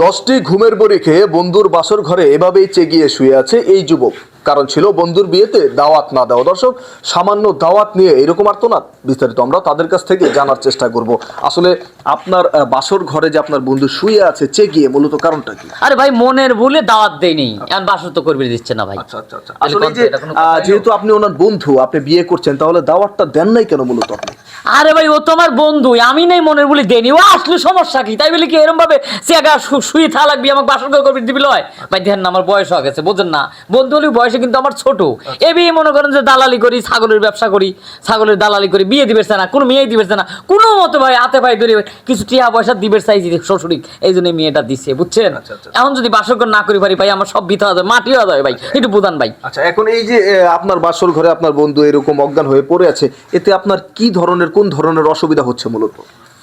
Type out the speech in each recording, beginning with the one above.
দশটি ঘুমের বড়ি খেয়ে বন্ধুর বাসর ঘরে এভাবেই চেগিয়ে শুয়ে আছে এই যুবক। কারণ ছিল বন্ধুর বিয়েতে দাওয়াত না দেওয়া। দর্শক সামান্য দাওয়াত নিয়ে এরকম আর্তনাদ বিস্তারিত আমরা তাদের কাছ থেকে জানার চেষ্টা করব। আসলে আপনার বাসর ঘরে যে আপনার বন্ধু শুয়ে আছে চেগিয়ে মূলত কারণটা কি? আরে ভাই মনের ভুলে দাওয়াত দেয়নি। এখন বাসর তো করবে দিচ্ছে না ভাই। আচ্ছা আচ্ছা আচ্ছা। আসলে যে না। যেহেতু আপনি ওনার বন্ধু আপনি বিয়ে করছেন তাহলে দাওয়াতটা দেন নাই কেন মূলত আপনি? আরে ভাই ও তোমার বন্ধু আমি নেই মনের ভুলে দেয়নি ও আসলে সমস্যা কি? তাই বলে কি এরকম ভাবে সে আগে শুয়ে থা লাগবি আমাকে বাসর করবি দিবি লয়? ভাই দেখেন না আমার বয়স হয়ে গেছে বুঝেন না। বন্ধু হলে বয়সে কিন্তু আমার ছোট। এ বিয়ে মনে করেন যে দালালি করি ছাগলের ব্যবসা করি ছাগলের দালালি করি বিয়ে দিবে না কোনো মেয়ে দিবে না। কোনো মতো ভাই হাতে ভাই ধরে কিছু টিয়া পয়সা দিবে চাইছি শ্বশুরিক। এই জন্য মেয়েটা দিচ্ছে বুঝছেন? আচ্ছা, আচ্ছা। এখন যদি বাসর ঘর না করি পারি ভাই আমার সব বিথা যাবে মাটি হয়ে যাবে ভাই একটু বুঝান ভাই। আচ্ছা এখন এই যে আপনার বাসর ঘরে আপনার বন্ধু এরকম অজ্ঞান হয়ে পড়ে আছে এতে আপনার কি ধরনের কোন ধরনের অসুবিধা হচ্ছে মূলত?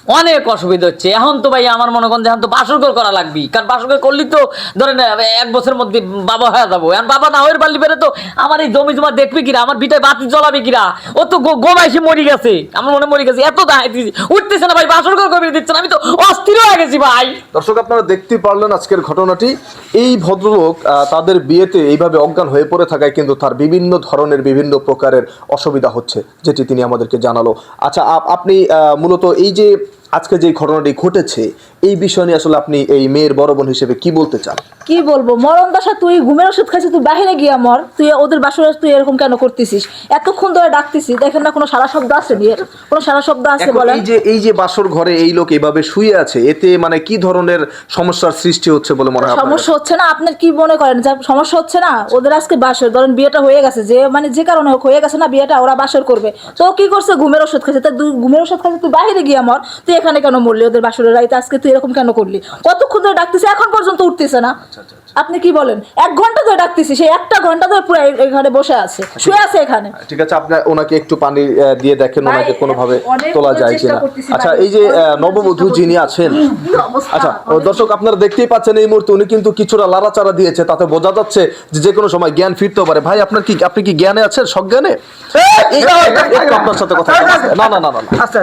অনেক অসুবিধা হচ্ছে। এখন তো ভাই আমার মনে করেন এখন তো বাসরঘর করা লাগবে কারণ বাসরঘর করলি তো ধরেন এক বছরের মধ্যে বাবা হয়ে যাব। এখন বাবা না হয়ে পারলি পেরে তো আমার এই জমি জমা দেখবি কিরা? আমার বিটায় বাতি জ্বলাবে কিরা? ও তো গোমাইসে মরি গেছে। আমার মনে মরি গেছে। এত দাঁড়াইতেছি উঠতেছে না ভাই, বাসরঘর করে দিচ্ছে না। আমি তো অস্থির হয়ে গেছি ভাই। দর্শক, আপনারা দেখতে পারলেন আজকের ঘটনাটি। এই ভদ্রলোক তাদের বিয়েতে এইভাবে অজ্ঞান হয়ে পড়ে থাকায় কিন্তু তার বিভিন্ন ধরনের, বিভিন্ন প্রকারের অসুবিধা হচ্ছে, যেটি তিনি আমাদেরকে জানালো। আচ্ছা আপ- আপনি মূলত এই যে আজকে যে ঘটনাটি ঘটেছে এই বিষয় নিয়ে আসলে আপনি এই মেয়ের বড় বোন হিসেবে কি বলতে চান? কি বলব? মরণ দশা তুই ঘুমের ওষুধ খাইছিস তুই বাহিরে গিয়া মর। তুই ওদের বাসরে তুই এরকম কেন করতেছিস? এতক্ষণ ধরে ডাকতেছিস দেখেন না কোনো সারা শব্দ আছে বিয়ের কোনো সারা শব্দ আছে বলেন। এই যে এই যে বাসর ঘরে এই লোক এইভাবে শুয়ে আছে এতে মানে কি ধরনের সমস্যার সৃষ্টি হচ্ছে বলে মনে হয় সমস্যা হচ্ছে না আপনার কি মনে করেন? যে সমস্যা হচ্ছে না ওদের আজকে বাসর ধরেন বিয়েটা হয়ে গেছে যে মানে যে কারণে হোক হয়ে গেছে না বিয়েটা ওরা বাসর করবে। তো কি করছে? ঘুমের ওষুধ খাইছে তা ঘুমের ওষুধ খাইছে তুই বাহিরে গিয়ে মর তুই এখানে কেন মরলি? ওদের বাসরের রাইতে আজকে তুই এরকম কেন করলি? কতক্ষণ ধরে ডাকতেছে? এখন পর্যন্ত উঠতেছে না। আপনি কি বলেন? এক ঘণ্টা ধরে ডাকতেছি সেই একটা ঘণ্টা ধরে পুরো এখানে বসে আছে শুয়ে আছে এখানে। ঠিক আছে আপনি ওনাকে একটু পানি দিয়ে দেখেন ওনাকে কোনোভাবে তোলা যায় কিনা। আচ্ছা এই যে নববধূ যিনি আছেন আচ্ছা ও দর্শক আপনারা দেখতেই পাচ্ছেন এই মুহূর্তে উনি কিন্তু কিছুটা লাড়াচাড়া দিয়েছে তাতে বোঝা যাচ্ছে যে যে কোনো সময় জ্ঞান ফিরতে পারে। ভাই আপনার কি আপনি কি জ্ঞানে আছেন সজ্ঞানে? এই- আপনার সাথে কথা না না না না না।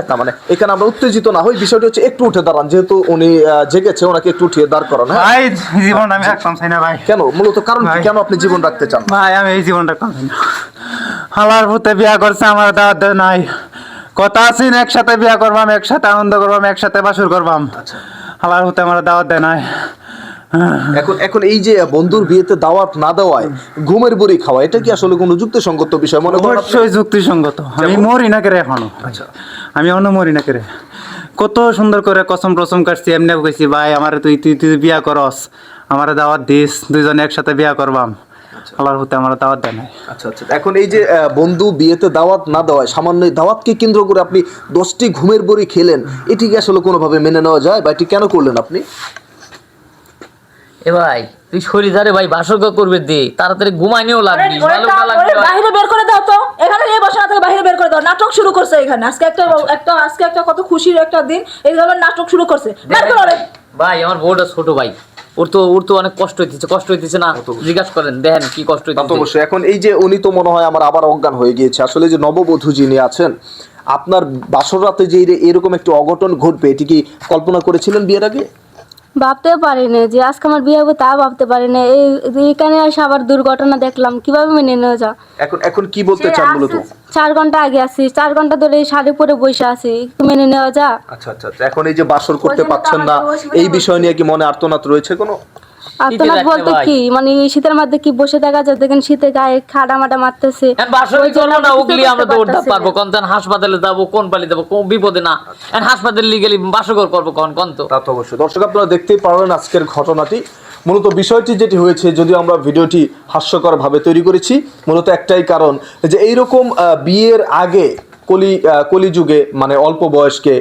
না মানে এখানে আমরা উত্তেজিত না হই বিষয়টি হচ্ছে একটু উঠে দাঁড়ান যেহেতু উনি আহ, জেগেছে ওনাকে একটু উঠিয়ে দাঁড় করান হ্যাঁ? ভাই জীবন আমি চাই না ভাই। কেন? মূলত কারণ কি? কেন আপনি জীবন রাখতে চান? ভাই আমি এই জীবন রাখতাম চাই না। হালার ভূতে বিয়া করছে আমার দাওয়াত নাই। কথা আছেন একসাথে বিয়া করবাম একসাথে আনন্দ করবাম একসাথে বাসুর করবাম। হালার ভূতে আমার দাওয়াত দেয় নাই। এখন এখন এই যে বন্ধুর বিয়েতে দাওয়াত না দেওয়ায় ঘুমের বুড়ি খাওয়া এটা কি আসলে কোনো যুক্তিসঙ্গত বিষয়? মনে করেন? অবশ্যই যুক্তিসঙ্গত। আমি মরি না কেরে এখনও। আমি এখনও মরি না কেরে। কত সুন্দর করে কসম টসম কাটছি এমনি কইছি ভাই আমার তুই তুই তুই বিয়া করস। আমার দাওয়াত দিস দুইজনে একসাথে বিয়া করবাম। হালার ভূতে আমার দাওয়াত দেয় নাই। আচ্ছা আচ্ছা। এখন এই যে বন্ধু বিয়েতে দাওয়াত না দেওয়ায় সামান্য দাওয়াতকে কেন্দ্র করে আপনি দশটি ঘুমের বড়ি খেলেন এটি কি আসলে কোনোভাবে মেনে নেওয়া যায় বা এটি কেন করলেন আপনি? এ ভাই তুই শরীর ধারে ভাই বাসরঘর করবে দে তাড়াতাড়ি ঘুমাইনেও লাগবি বাইরে বের করে দাও তো। এখানে নিয়ে বসে না থেকে বাইরে বের করে দাও। নাটক শুরু করছে এখানে। আজকে একটা একটা আজকে একটা কত খুশির একটা দিন। এই ধরনের নাটক শুরু করছে। বের করো। ভাই আমার বউটা ছোট ভাই। ওর তো ওর তো অনেক কষ্ট হইতেছে কষ্ট হইতেছে না জিজ্ঞাসা করেন দেখেন কি কষ্ট হইতেছে। অবশ্যই। এখন এই যে উনি তো মনে হয় আমার আবার অজ্ঞান হয়ে গিয়েছে। আসলে যে নববধূ যিনি আছেন আপনার বাসর রাতে যে এর- এরকম একটি অঘটন ঘটবে এটি কি কল্পনা করেছিলেন বিয়ের আগে? ভাবতে পারিনি যে আজকে আমার বিয়ে হবে তা ভাবতে পারিনি। এই এখানে এসে আবার দুর্ঘটনা দেখলাম কীভাবে মেনে নেওয়া যা এখন এখন কি বলতে চান মূলত চার ঘণ্টা আগে আসি চার ঘণ্টা ধরে এই শাড়ি পরে বসে আছি একটু মেনে নেওয়া যা আচ্ছা আচ্ছা আচ্ছা। এখন এই যে বাসর করতে পারছেন পাচ্ছেন না এই বিষয় নিয়ে কি মনে আর্তনাদ রয়েছে কোনো? রাখতে বলতে কি মানে শীতের মধ্যে কি বসে দেখা যায়? দেখেন শীতে গায়ে খাটা মাটা মারতেছে। চলো না আমি উগলি আমরা পারব না। কোন হাসপাতালে যাব কোন পালি যাব কোন বিপদে না। এখন হাসপাতালে নিয়ে গেলে বাসঘর করব কোন কোন তো? তা তো অবশ্যই। দর্শক আপনারা দেখতেই পারবেন আজকের ঘটনাটি। মূলত বিষয়টি যেটি হয়েছে যদিও আমরা ভিডিওটি হাস্যকরভাবে তৈরি করেছি মূলত একটাই কারণ যে এইরকম আহ, বিয়ের আগে কলি কলিযুগে মানে অল্প বয়স্কে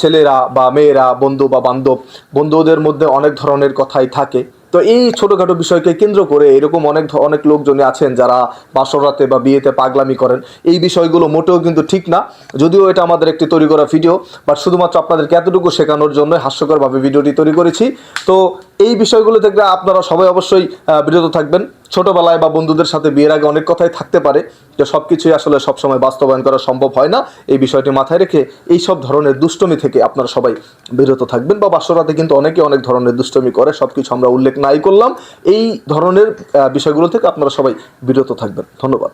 ছেলেরা বা মেয়েরা, বন্ধু বা বান্ধব, বন্ধুদের মধ্যে অনেক ধরনের কথাই থাকে। তো এই ছোটোখাটো বিষয়কে কেন্দ্র করে এরকম অনেক অনেক লোকজনই আছেন যারা বাসরাতে বা বিয়েতে পাগলামি করেন। এই বিষয়গুলো মোটেও কিন্তু ঠিক না। যদিও এটা আমাদের একটি তৈরি করা ভিডিও বাট শুধুমাত্র আপনাদেরকে এতটুকু শেখানোর জন্য হাস্যকরভাবে ভিডিওটি তৈরি করেছি। তো এই বিষয়গুলো থেকে আপনারা সবাই অবশ্যই বিরত থাকবেন। ছোটবেলায় বা বন্ধুদের সাথে বিয়ের আগে অনেক কথাই থাকতে পারে, যে সব কিছুই আসলে সবসময় বাস্তবায়ন করা সম্ভব হয় না। এই বিষয়টি মাথায় রেখে এই সব ধরনের দুষ্টমি থেকে আপনারা সবাই বিরত থাকবেন। বা বাসরাতে কিন্তু অনেকে অনেক ধরনের দুষ্টমি করে সব কিছু আমরা উল্লেখ নাই করলাম। এই ধরনের বিষয়গুলো থেকে আপনারা সবাই বিরত থাকবেন। ধন্যবাদ।